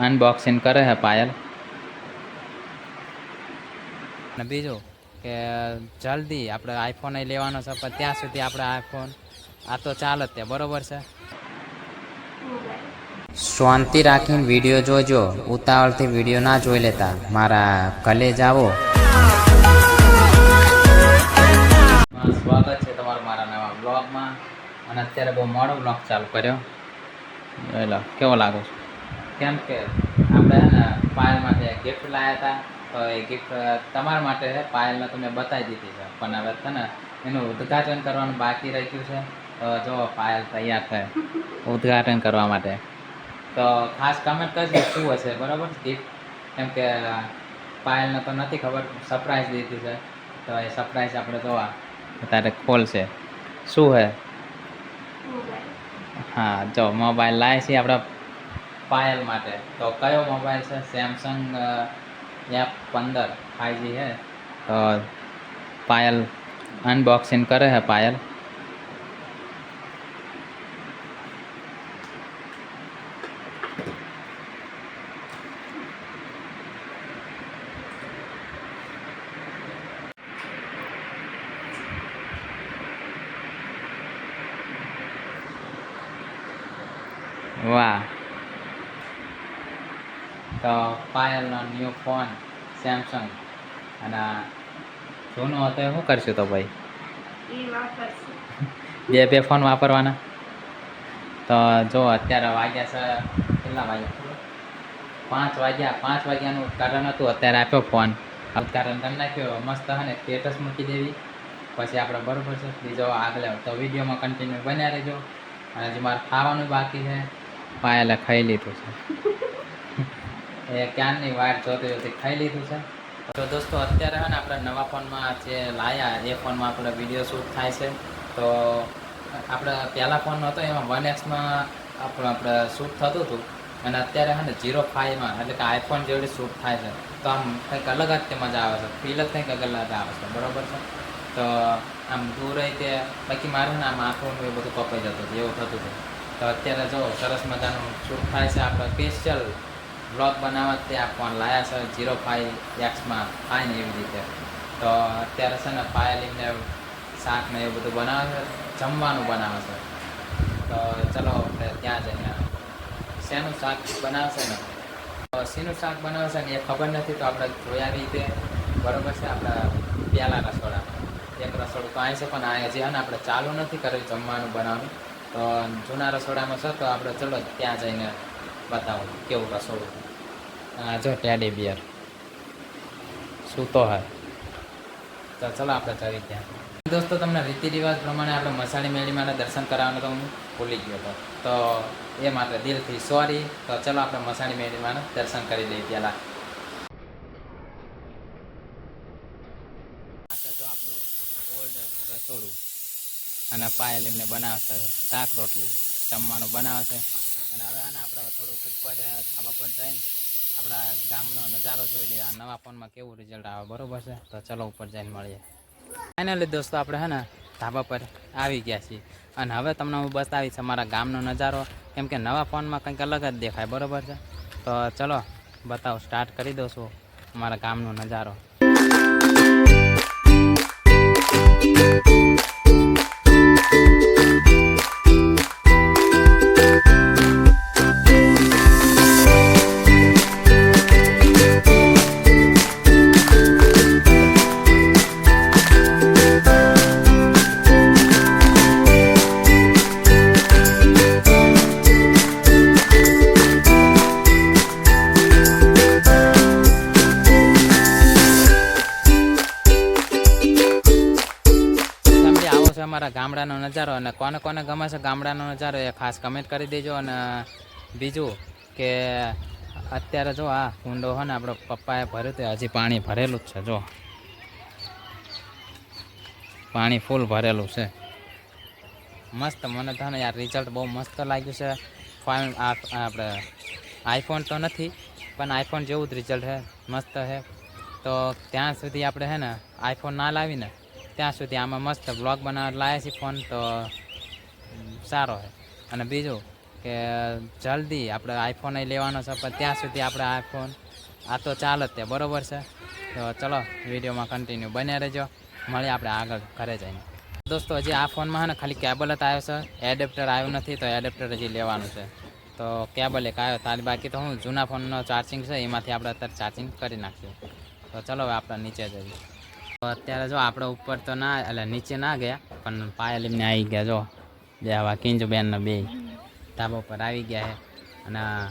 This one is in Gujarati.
અનબોક્સિંગ કરે છે પાયલ. અને બીજું કે જલ્દી આપણે આઈફોન લેવાનો છે પણ ત્યાં સુધી આપણે આઈફોન આ તો ચાલે જ તે બરોબર છે? શાંતિ રાખીને વીડિયો જોજો ઉતાવળથી વીડિયો ના જોઈ લેતા. મારા કલેજ આવો. સ્વાગત છે તમારું મારા નવા બ્લોગમાં અને અત્યારે બહુ મોડો બ્લોગ ચાલુ કર્યો. એટલે કેવો લાગો છું? કેમ કે આપણે પાયલ માટે ગિફ્ટ લાવ્યા હતા તો એ ગિફ્ટ તમારા માટે છે પાયલને તમે બતાવી દીધી છે. પણ હવે છે ને એનું ઉદ્ઘાટન કરવાનું બાકી રહ્યું છે. તો જો પાયલ તૈયાર થાય ઉદ્ઘાટન કરવા માટે. તો ખાસ કમેન્ટ કરજો શું હશે બરાબર? ગિફ્ટ કેમ કે પાયલને તો નથી ખબર સરપ્રાઈઝ દીધી છે. તો એ સરપ્રાઈઝ આપણે જોવા અત્યારે ખોલશે. શું હે? હા જો મોબાઈલ લાવે છે આપણા પાયલ માટે. તો કયો મોબાઈલ છે? સેમસંગ એફ પંદર ફાઈવજી છે? તો પાયલ અનબોક્સિંગ કરે છે પાયલ વાહ. તો પાયલનો ન્યૂ ફોન સેમસંગ અને જૂનો હતો એ શું કરશું તો ભાઈ? બે બે ફોન વાપરવાના? તો જો અત્યારે વાગ્યા છે કેટલા વાગ્યા? પાંચ વાગ્યા. પાંચ વાગ્યાનું ઉદઘાટન હતું. અત્યારે આપ્યો ફોન. ઉદઘાટન તમે નાખ્યો. મસ્ત હે ને સ્ટેટસ મૂકી દેવી. પછી આપણે બરોબર છે. બીજો આગળ તો વિડીયોમાં કન્ટિન્યુ બન્યા રહેજો. અને હજી મારે ખાવાનું બાકી છે. પાયલે ખાઈ લીધું છે. એ ક્યારની વાટ જોતી જોતી ખાઈ લીધું છે? તો દોસ્તો, અત્યારે છે ને આપણે નવા ફોનમાં જે લાયા, એ ફોનમાં આપણે વીડિયો શૂટ થાય છે. તો આપણે પહેલા ફોન હતો એમાં વન એક્સમાં આપણું આપણે શૂટ થતું હતું. અને અત્યારે છે ને જીરો ફાઈવમાં એટલે કે આઈફોન જેવડી શૂટ થાય છે. તો આમ કંઈક અલગ જ તે મજા આવે છે. ફીલ જ કંઈક અલગ આવે છે. બરાબર છે? તો આમ દૂર તે, બાકી મારે ને આમ આંખું એ બધું કપાઈ જતું હતું, એવું થતું હતું. તો અત્યારે જો સરસ મજાનું શૂટ થાય છે. આપણે સ્પેશિયલ બ્લોગ બનાવવા તે આ ફોન લાયા છે જીરો ફાઈવ એક્સમાં થાય ને એવી રીતે. તો અત્યારે છે ને પાયલીને શાક ને એવું બધું બનાવે છે, જમવાનું બનાવે છે. તો ચલો આપણે ત્યાં જઈને શેનું શાક બનાવશે ને? તો શેનું શાક બનાવશે ને એ ખબર નથી, તો આપણે જોયા રીતે બરાબર છે, આપણા પહેલાં રસોડા. એક રસોડું તો અહીં છે, પણ આ છે ને આપણે ચાલુ નથી કર્યું જમવાનું બનાવવાનું. તો જૂના રસોડામાં છે, તો આપણે ચલો ત્યાં જઈને બતાવો, કેવું રસોડું? આ જો ટેડી બિયર. સૂતો હે તો ચલો આપણે જઈએ ત્યાં. દોસ્તો, તમને રીતિ રિવાજ પ્રમાણે આપણે મસાણી મેળી માટે દર્શન કરાવવાનું તો હું ભૂલી ગયો હતો. તો એ માટે દિલથી સોરી. તો ચલો આપણે મસાળી મેળી માટે દર્શન કરી લઈએ પહેલાં. આપણું ઓલ્ડ રસોડું. અને પાયલ એમને બનાવશે, શાક રોટલી. જમવાનું બનાવશે. અને હવે આને આપણે થોડુંક ઉપર ધાબા પર જઈને આપણા ગામનો નજારો જોઈ લઈએ. આ નવા ફોનમાં કેવું રિઝલ્ટ આવે, બરોબર છે? તો ચલો ઉપર જઈને મળીએ. ફાઇનલી દોસ્તો, આપણે હે ને ધાબા પર આવી ગયા છીએ. અને હવે તમને હું બતાવીશ અમારા ગામનો નજારો. કેમ કે નવા ફોનમાં કંઈક અલગ જ દેખાય, બરોબર છે? તો ચલો, બતાવો સ્ટાર્ટ કરી દઉં છું અમારા ગામનો નજારો. તમે આવો છો અમારા ગામડાનો નજારો અને કોને કોને ગમે છે ગામડાનો નજારો એ ખાસ કમેન્ટ કરી દેજો અને બીજું કે અત્યારે જો આ કુંડો હોય ને આપણો પપ્પાએ ભર્યું તે હજી પાણી ભરેલું જ છે, જો. પાણી ફૂલ ભરેલું છે. મસ્ત મને તો ને યાર રિઝલ્ટ બહુ મસ્ત લાગ્યું છે. ફાઇન આપણે આઈફોન તો નથી, પણ આઈફોન જેવું જ રિઝલ્ટ છે મસ્ત છે તો ત્યાં સુધી આપણે છે ને આઈફોન ના લાવીને ત્યાં સુધી આમાં મસ્ત બ્લોગ બનાવવા લાવ્યા છીએ ફોન તો સારો છે. અને બીજું કે જલ્દી આપણે આઈફોન લેવાનો છે, પણ ત્યાં સુધી આપણે આઈફોન આ તો ચાલે જ તે, બરાબર છે? તો ચલો, વિડીયોમાં કન્ટિન્યુ બન્યા રહેજો. મળીએ આપણે આગળ ઘરે જઈને. દોસ્તો, હજી આ ફોનમાં છે ને ખાલી કેબલ જ આવ્યો છે. એડેપ્ટર આવ્યું નથી, તો એડેપ્ટર હજી લેવાનું છે. તો કેબલ એક આવ્યો, તારી બાકી તો હું જૂના ફોનનો ચાર્જિંગ છે, એમાંથી આપણે અત્યારે ચાર્જિંગ કરી નાખ્યું તો ચલો હવે આપણે નીચે જઈએ. અત્યારે જો આપણે ઉપર તો ના, એટલે નીચે ના ગયા, પણ પાયલ એમને આવી ગયા, જો. બે આવા કિંજુ બેન બે ધાબા ઉપર આવી ગયા છે. અને